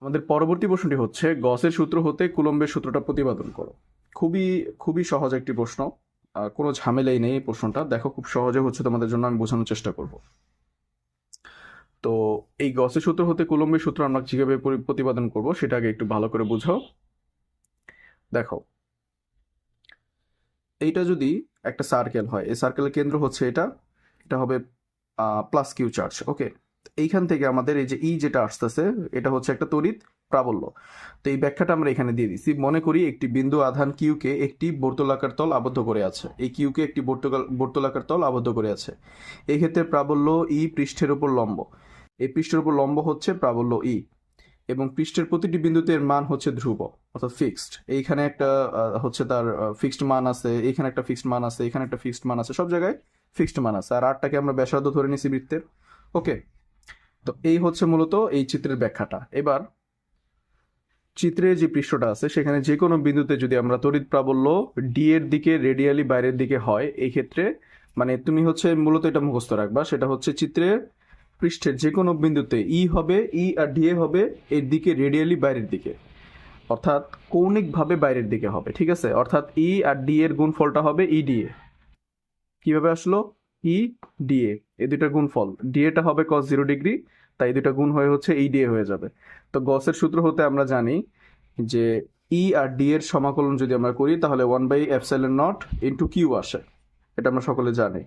আমাদের পরবর্তী প্রশ্নটি হচ্ছে, গসের সূত্র হতে কুলম্বের সূত্রটা প্রতিপাদন করো। খুবই খুবই সহজ একটি প্রশ্ন। কোনো ঝামেলাই নেই এই প্রশ্নটা। দেখো, খুব সহজে হচ্ছে তোমাদের জন্য, আমি বোঝানোর চেষ্টা করব। তো, এই গসের সূত্র হতে কুলম্বের সূত্র আমরা কীভাবে পরি- প্রতিপাদন করব, সেটা আগে একটু ভালো করে বুঝো দেখো, এইটা যদি একটা সার্কেল হয়, এই সার্কেলের কেন্দ্র হচ্ছে এটা। এটা হবে প্লাস কিউ চার্জ ওকে এইখান থেকে আমাদের এই যে ই যেটা আসতেছে, এটা হচ্ছে একটা তড়িৎ প্রাবল্য। তো এই ব্যাখ্যাটা আমরা এখানে দিয়ে দিচ্ছি মনে করি একটি বিন্দু আধান কিউকে একটি বর্তলাকার তল আবদ্ধ করে আছে। এই কিউকে একটি বর্তুলাকার তল আবদ্ধ করে আছে। এই ক্ষেত্রে প্রাবল্য ই পৃষ্ঠের উপর লম্ব। এই পৃষ্ঠের উপর লম্ব হচ্ছে প্রাবল্য ই। এবং পৃষ্ঠের প্রতিটি বিন্দুতে এর মান হচ্ছে ধ্রুব, অর্থাৎ ফিক্সড এইখানে একটা হচ্ছে তার ফিক্সড মান আছে, এখানে একটা ফিক্সড মান আছে, এখানে একটা ফিক্সড মান আছে, সব জায়গায় ফিক্সড মান আছে। আর আটটাকে আমরা ব্যাসার্ধ ধরে নিছি বৃত্তের। ওকে তো এই হচ্ছে মূলত এই চিত্রের ব্যাখ্যাটা। এবার চিত্রের যে পৃষ্ঠটা আছে, সেখানে যে কোনো বিন্দুতে যদি আমরা তড়িৎ প্রাবল্য ডি এর দিকে রেডিয়ালি বাইরের দিকে হয়, এই ক্ষেত্রে মানে তুমি হচ্ছে মূলত এটা মুখস্থ রাখবা, সেটা হচ্ছে চিত্রের পৃষ্ঠের যে কোনো বিন্দুতে ই হবে ই আর ডি এ হবে এর দিকে রেডিয়ালি বাইরের দিকে। অর্থাৎ কৌণিকভাবে বাইরের দিকে হবে, ঠিক আছে? অর্থাৎ ই আর ডি এর গুণফলটা হবে ই ডি এ। কীভাবে আসলো? ই ডি এ এই দুইটার গুণফল ডি এটা হবে কস জিরো ডিগ্রি তাই এই দুইটা গুণ হয়ে হচ্ছে ই ডিএ হয়ে যাবে। তো গসের সূত্র হতে আমরা জানি যে ই আর ডি এর সমাকলন যদি আমরা করি, তাহলে one by epsilon not into Q আসে। এটা আমরা সকলে জানি।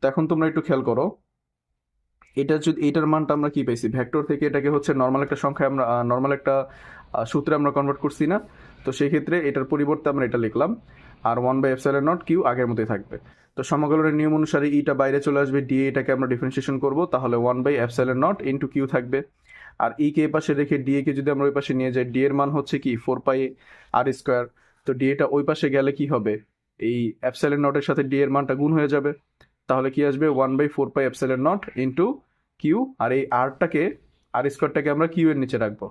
তো এখন তোমরা একটু খেয়াল করো। এটা যদি, এটার মানটা আমরা কি পাইছি? ভেক্টর থেকে এটাকে হচ্ছে নর্মাল একটা সংখ্যায় আমরা নর্মাল একটা সূত্রে আমরা কনভার্ট করছি না। তো সেই ক্ষেত্রে এটার পরিবর্তে আমরা এটা লিখলাম। আর one by epsilon not Q আগের মতোই থাকবে। তো সমাকলনের নিয়ম অনুসারে ইটা বাইরে চলে আসবে ডি এটাকে আমরা ডিফারেন্সিয়েশন করব, তাহলে one by epsilon not into Q থাকবে। আর ই কে এ পাশে রেখে ডি কে যদি আমরা ওই পাশে নিয়ে যাই ডি এর মান হচ্ছে কি? ফোর পাই আর স্কোয়ার তো ডি এটা ওই পাশে গেলে কি হবে? এই অ্যাপসাইলেন নটের সাথে ডি এর মানটা গুণ হয়ে যাবে। তাহলে কি আসবে? One by four pi epsilon not into Q আর এই আরটাকে আর স্কোয়ারটাকে আমরা কিউ এর নিচে রাখব।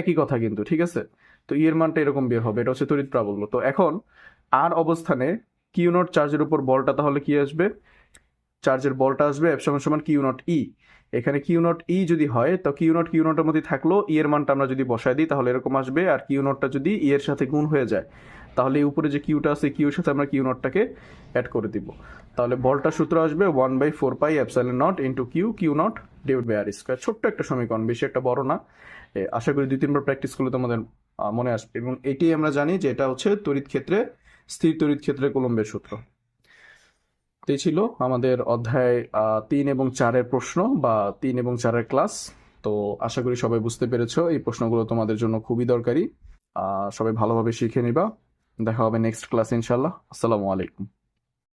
একই কথা কিন্তু, ঠিক আছে? তো ইয়ের মানটা এরকম বের হবে, এটা হচ্ছে তড়িৎ প্রাবল্য। তো এখন আর অবস্থানে কিউ নট চার্জের উপর বলটা তাহলে কি আসবে? চার্জের বলটা আসবে এফ সমান সমান কিউ নট ই। এখানে কিউ নট ই যদি হয়, তো কিউ নট কিউ নটের মধ্যে থাকল ই এর মানটা আমরা যদি বসায় দিই, তাহলে এরকম আসবে, আর কিউ নটটা যদি ই এর সাথে গুণ হয়ে যায়, তাহলে এই উপরে যে কিউটা আছে, কিউর সাথে আমরা কিউ নটটাকে অ্যাড করে দিব। তাহলে বলটা সূত্র আসবে one by four pi epsilon not into Q Q not divide by R square. ছোট্ট একটা সমীকরণ, বেশি একটা বড় না। আশা করি দুই তিনবার প্র্যাকটিস করলে তোমাদের মনে আসবে। এবং এটি আমরা জানি যে এটা হচ্ছে তড়িৎ ক্ষেত্রে, স্থির তড়িৎ ক্ষেত্রে কুলম্বের সূত্র। এই ছিল আমাদের অধ্যায় তিন এবং চারের প্রশ্ন বা তিন এবং চারের ক্লাস। তো আশা করি সবাই বুঝতে পেরেছ, এই প্রশ্নগুলো তোমাদের জন্য খুবই দরকারি। সবাই ভালোভাবে শিখে নিবা। দেখা হবে নেক্সট ক্লাস ইনশাল্লাহ আসসালামু আলাইকুম।